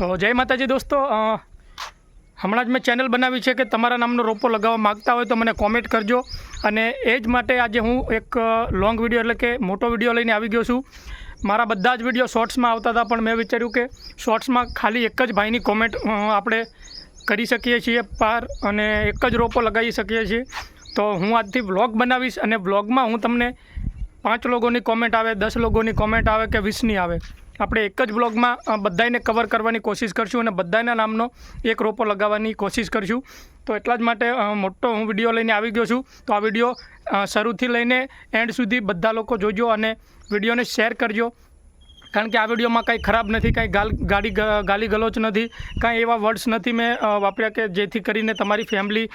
તો જય માતાજી દોસ્તો હમણાં જ મેં ચેનલ બનાવી છે કે તમારા નામનો રોપો લગાવવા માગતા હોય તો મને કોમેન્ટ કરજો. અને એ જ માટે આજે હું એક લોંગ વીડિયો એટલે કે મોટો વીડિયો લઈને આવી ગયો છું. મારા બધા જ વીડિયો શોર્ટ્સમાં આવતા હતા, પણ મેં વિચાર્યું કે શોર્ટ્સમાં ખાલી એક જ ભાઈની કોમેન્ટ આપણે કરી શકીએ છીએ પાર અને એક જ રોપો લગાવી શકીએ છીએ. તો હું આજથી વ્લોગ બનાવીશ અને વ્લોગમાં હું તમને પાંચ લોકોની કોમેન્ટ આવે, દસ લોકોની કોમેન્ટ આવે કે વીસની આવે. આપણે એક જ બ્લોગમાં બધાને કવર કરવાની કોશિશ કરશું અને બધાના નામનો એક રોપો લગાવવાની કોશિશ કરશું. તો એટલા જ માટે મોટો હું વીડિયો લઈને આવી ગયો છું. તો આ વીડિયો શરૂથી લઈને એન્ડ સુધી બધા લોકો જોજો અને વિડીયોને શેર કરજો. કારણ કે આ વિડીયોમાં કંઈ ખરાબ નથી, કંઈ ગાલ ગાડી ગાલી ગલોચ નથી, કાંઈ એવા વર્ડ્સ નથી મેં વાપર્યા કે જેથી કરીને તમારી ફેમિલી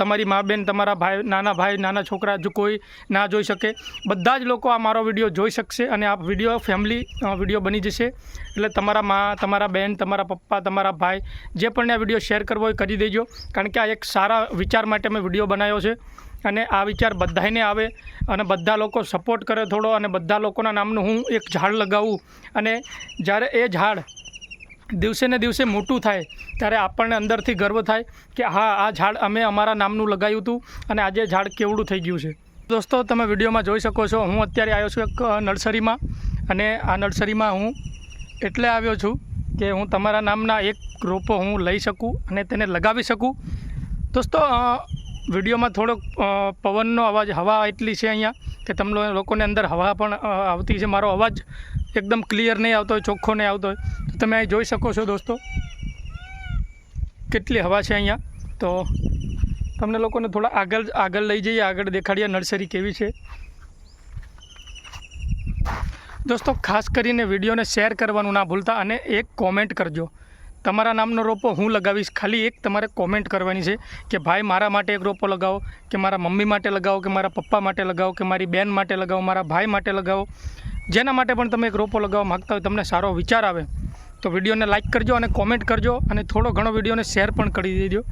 તમારી મા બેન, તમારા ભાઈ, નાના ભાઈ, નાના છોકરા જો કોઈ ના જોઈ શકે. બધા જ લોકો આ મારો વીડિયો જોઈ શકશે અને આ વીડિયો ફેમિલી વીડિયો બની જશે. એટલે તમારા મા, તમારા બેન, તમારા પપ્પા, તમારા ભાઈ, જે પણ આ વીડિયો શેર કરવો હોય કરી દેજો. કારણ કે આ એક સારા વિચાર માટે મેં વીડિયો બનાવ્યો છે. અને આ વિચાર બધાને આવે અને બધા લોકો સપોર્ટ કરે થોડો અને બધા લોકોના નામનું હું એક ઝાડ લગાવું. અને જ્યારે એ ઝાડ દિવસે ને દિવસે મોટું થાય, ત્યારે આપણને અંદરથી ગર્વ થાય કે હા, આ ઝાડ અમે અમારા નામનું લગાવ્યું હતું અને આજે ઝાડ કેવડું થઈ ગયું છે. દોસ્તો, તમે વિડીયોમાં જોઈ શકો છો, હું અત્યારે આવ્યો છું એક નર્સરીમાં અને આ નર્સરીમાં હું એટલે આવ્યો છું કે હું તમારા નામના એક રોપો હું લઈ શકું અને તેને લગાવી શકું. દોસ્તો વિડીયોમાં થોડોક પવનનો અવાજ, હવા એટલી છે અહીંયા કે તમને લોકોને અંદર હવા પણ આવતી છે. મારો અવાજ એકદમ ક્લિયર નહીં આવતો હોય, ચોખ્ખો નહીં આવતો હોય. તો તમે અહીં જોઈ શકો છો દોસ્તો, કેટલી હવા છે અહીંયા. તો તમને લોકોને થોડા આગળ આગળ લઈ જઈએ, આગળ દેખાડીએ નર્સરી કેવી છે. દોસ્તો, ખાસ કરીને વિડીયોને શેર કરવાનું ના ભૂલતા અને એક કોમેન્ટ કરજો. તમારા નામનો રોપો હું લગાવીશ. ખાલી એક તમારે કોમેન્ટ કરવાની છે કે ભાઈ મારા માટે એક રોપો લગાવો, કે મારા મમ્મી માટે લગાવો, કે મારા પપ્પા માટે લગાવો, કે મારી બેન માટે લગાવો, મારા ભાઈ માટે લગાવો. જેના માટે પણ તમે એક રોપો લગાવવા માગતા હોય, તમને સારો વિચાર આવે, તો વિડીયોને લાઇક કરજો અને કોમેન્ટ કરજો અને થોડો ઘણો વિડીયોને શેર પણ કરી દેજો.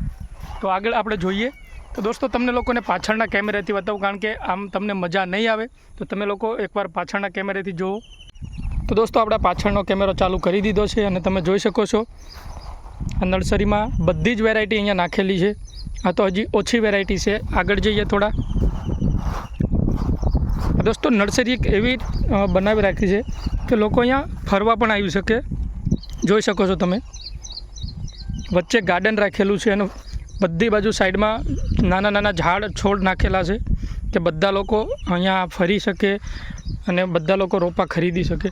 તો આગળ આપણે જોઈએ. તો દોસ્તો, તમને લોકોને પાછળના કેમેરાથી બતાવું, કારણ કે આમ તમને મજા નહીં આવે, તો તમે લોકો એકવાર પાછળના કેમેરાથી જુઓ તો દોસ્તો, આપણે પાછળનો કેમેરો ચાલુ કરી દીધો છે અને તમે જોઈ શકો છો. આ નર્સરીમાં બધી જ વેરાયટી અહીંયા નાખેલી છે. આ તો હજી ઓછી વેરાયટી છે. આગળ જઈએ થોડા. દોસ્તો, નર્સરી એક એવી બનાવી રાખી છે કે લોકો અહીંયા ફરવા પણ આવી શકે. જોઈ શકો છો તમે. વચ્ચે ગાર્ડન રાખેલું છે અને બધી બાજુ સાઈડમાં નાના નાના ઝાડ છોડ નાખેલા છે કે બધા લોકો અહીંયા ફરી શકે અને બધા લોકો રોપા ખરીદી શકે.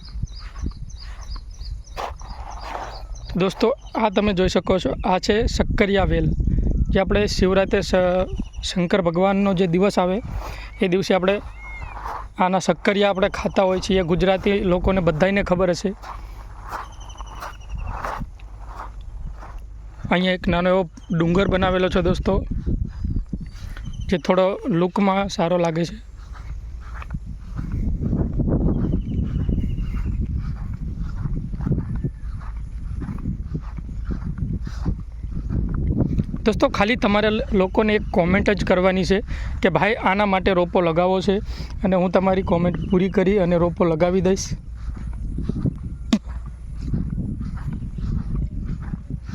દોસ્તો, આ તમે જોઈ શકો છો, આ છે શક્કરિયા વેલ, જે આપણે શિવરાત્રે શંકર ભગવાનનો જે દિવસ આવે, એ દિવસે આપણે આના શક્કરિયા આપણે ખાતા હોય છીએ. ગુજરાતી લોકોને બધાને ખબર હશે. અહીંયા એક નાનો એવો ડુંગર બનાવેલો છે દોસ્તો, જે થોડો લુકમાં સારો લાગે છે. દોસ્તો, ખાલી તમારે લોકોને એક કોમેન્ટ જ કરવાની છે કે ભાઈ, આના માટે રોપો લગાવો છે અને હું તમારી કોમેન્ટ પૂરી કરી અને રોપો લગાવી દઈશ.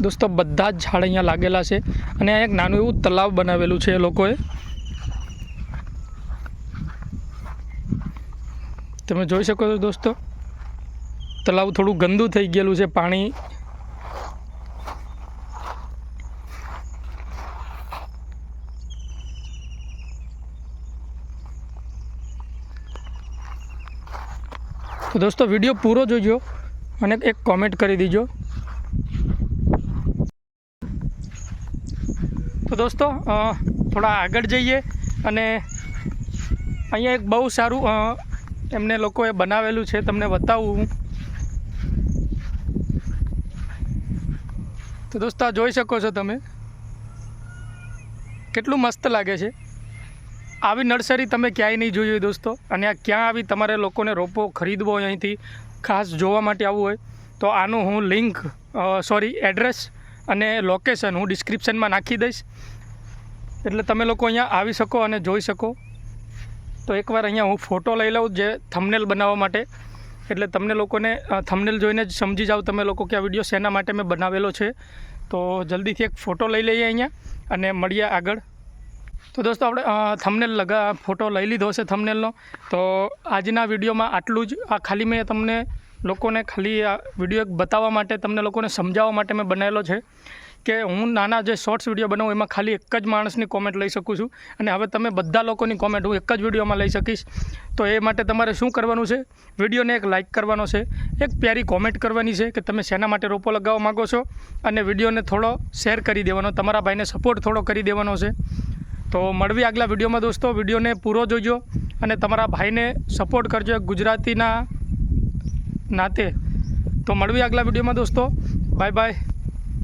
દોસ્તો, બધા જ ઝાડ અહીંયા લાગેલા છે અને અહીંયા એક નાનું એવું તલાવ બનાવેલું છે એ લોકોએ. તમે જોઈ શકો છો દોસ્તો, તલાવ થોડું ગંદુ થઈ ગયેલું છે, પાણી તો દોસ્તો વીડિયો પૂરો જોજો અને એક કોમેન્ટ કરી દીજો. તો દોસ્તો થોડા આગળ જઈએ અને અહીંયા એક બહુ સારું એમને લોકોએ બનાવેલું છે, તમને બતાવું. તો દોસ્તો જોઈ શકો છો તમે. કેટલું મસ્ત લાગે છે. આવી નર્સરી તમે ક્યાંય નહીં જોઈ હોય દોસ્તો. અને આ ક્યાં આવી તમારે લોકોને રોપો ખરીદવો હોય અહીંથી, ખાસ જોવા માટે આવવું હોય, તો આનું હું લિંક સોરી, એડ્રેસ અને લોકેશન હું ડિસ્ક્રિપ્શનમાં નાખી દઈશ. એટલે તમે લોકો અહીંયા આવી શકો અને જોઈ શકો. તો એકવાર અહીંયા હું ફોટો લઈ લઉં જે થંબનેલ બનાવવા માટે. એટલે તમને લોકોને થંબનેલ જોઈને જ સમજી જાઓ તમે લોકો કે આ વીડિયો શેના માટે મેં બનાવેલો છે. તો જલ્દીથી એક ફોટો લઈ લઈએ અહીંયા અને મળીએ આગળ. તો દોસ્તો આપણે થંબનેલ લગા ફોટો લઈ લીધો છે થંબનેલનો તો આજના વિડીયોમાં આટલું જ. આ ખાલી મેં તમને લોકોને ખાલી આ વીડિયો બતાવવા માટે, તમને લોકોને સમજાવવા માટે મેં બનાવેલો છે કે હું નાના જે શોર્ટ્સ વીડિયો બનાવું, એમાં ખાલી એક જ માણસની કોમેન્ટ લઈ શકું છું. અને હવે તમે બધા લોકોની કોમેન્ટ હું એક જ વિડીયોમાં લઈ શકીશ. તો એ માટે તમારે શું કરવાનું છે? વિડીયોને એક લાઇક કરવાનો છે. એક પ્યારી કોમેન્ટ કરવાની છે કે તમે શેના માટે રોપો લગાવવા માગો છો? અને વિડીયોને થોડો શેર કરી દેવાનો. તમારા ભાઈને સપોર્ટ થોડો કરી દેવાનો છે. તો મળવી આગલા વિડીયોમાં દોસ્તો. વિડીયોને પૂરો જોજો અને તમારા ભાઈને સપોર્ટ કરજો ગુજરાતીના નાતે. તો મળવી આગલા વિડીયોમાં દોસ્તો. Bye bye